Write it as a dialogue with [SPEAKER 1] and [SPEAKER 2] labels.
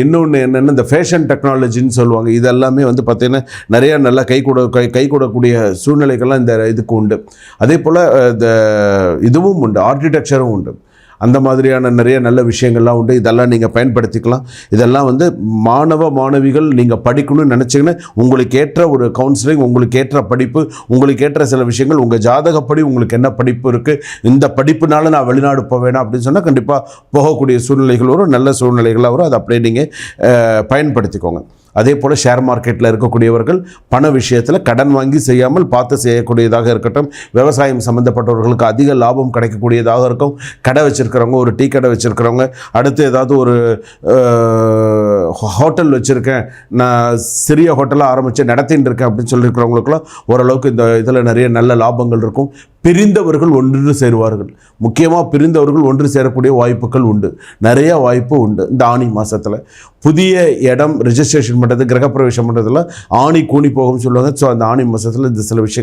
[SPEAKER 1] இன்னொன்று என்னென்னா இந்த ஃபேஷன் டெக்னாலஜின்னு சொல்லுவாங்க. இதெல்லாமே வந்து பார்த்திங்கன்னா நிறையா நல்லா கை கூட கை கை கூடக்கூடிய சூழ்நிலைகள்லாம் இந்த இதுக்கு உண்டு. அதே போல் இந்த இதுவும் உண்டு ஆர்கிடெக்சரும் உண்டு. அந்த மாதிரியான நிறைய நல்ல விஷயங்கள்லாம் உண்டு. இதெல்லாம் நீங்கள் பயன்படுத்திக்கலாம். இதெல்லாம் வந்து மாணவ மாணவிகள் நீங்கள் படிக்கணும்னு நினச்சிங்கன்னா உங்களுக்கு ஏற்ற ஒரு கவுன்சிலிங் உங்களுக்கு ஏற்ற படிப்பு உங்களுக்கு ஏற்ற சில விஷயங்கள் உங்கள் ஜாதகப்படி உங்களுக்கு என்ன படிப்பு இருக்குது இந்த படிப்புனால நான் வெளிநாடு போவேனா அப்படின்னு சொன்னால் கண்டிப்பாக போகக்கூடிய சூழ்நிலைகள் வரும். நல்ல சூழ்நிலைகளாக வரும். அதை அப்படியே நீங்கள் பயன்படுத்திக்கோங்க. அதே போல் ஷேர் மார்க்கெட்டில் இருக்கக்கூடியவர்கள் பண விஷயத்தில் கடன் வாங்கி செய்யாமல் பார்த்து செய்யக்கூடியதாக இருக்கட்டும். விவசாயம் சம்மந்தப்பட்டவர்களுக்கு அதிக லாபம் கிடைக்கக்கூடியதாக இருக்கும். கடை வச்சுருக்கிறவங்க ஒரு டீ கடை வச்சுருக்கிறவங்க அடுத்து ஏதாவது ஒரு ஹோட்டல் வச்சுருக்கேன். நான் சிறிய ஹோட்டலாக ஆரம்பித்து நடத்தின்னு இருக்கேன் அப்படின்னு சொல்லியிருக்கிறவங்களுக்குலாம் ஓரளவுக்கு இந்த இதில் நிறைய நல்ல லாபங்கள் இருக்கும். பிரிந்தவர்கள் ஒன்று சேருவார்கள். முக்கியமாக பிரிந்தவர்கள் ஒன்று சேரக்கூடிய வாய்ப்புகள் உண்டு. நிறைய வாய்ப்பு உண்டு. இந்த ஆணி மாதத்தில் புதிய இடம் ரிஜிஸ்ட்ரேஷன் பண்ணுறது கிரகப்பிரவேசம் பண்ணுறதுல ஆணி கூணி போகும்னு சொல்லுவாங்க. ஸோ அந்த ஆணி மாதத்தில் இந்த சில விஷயங்கள்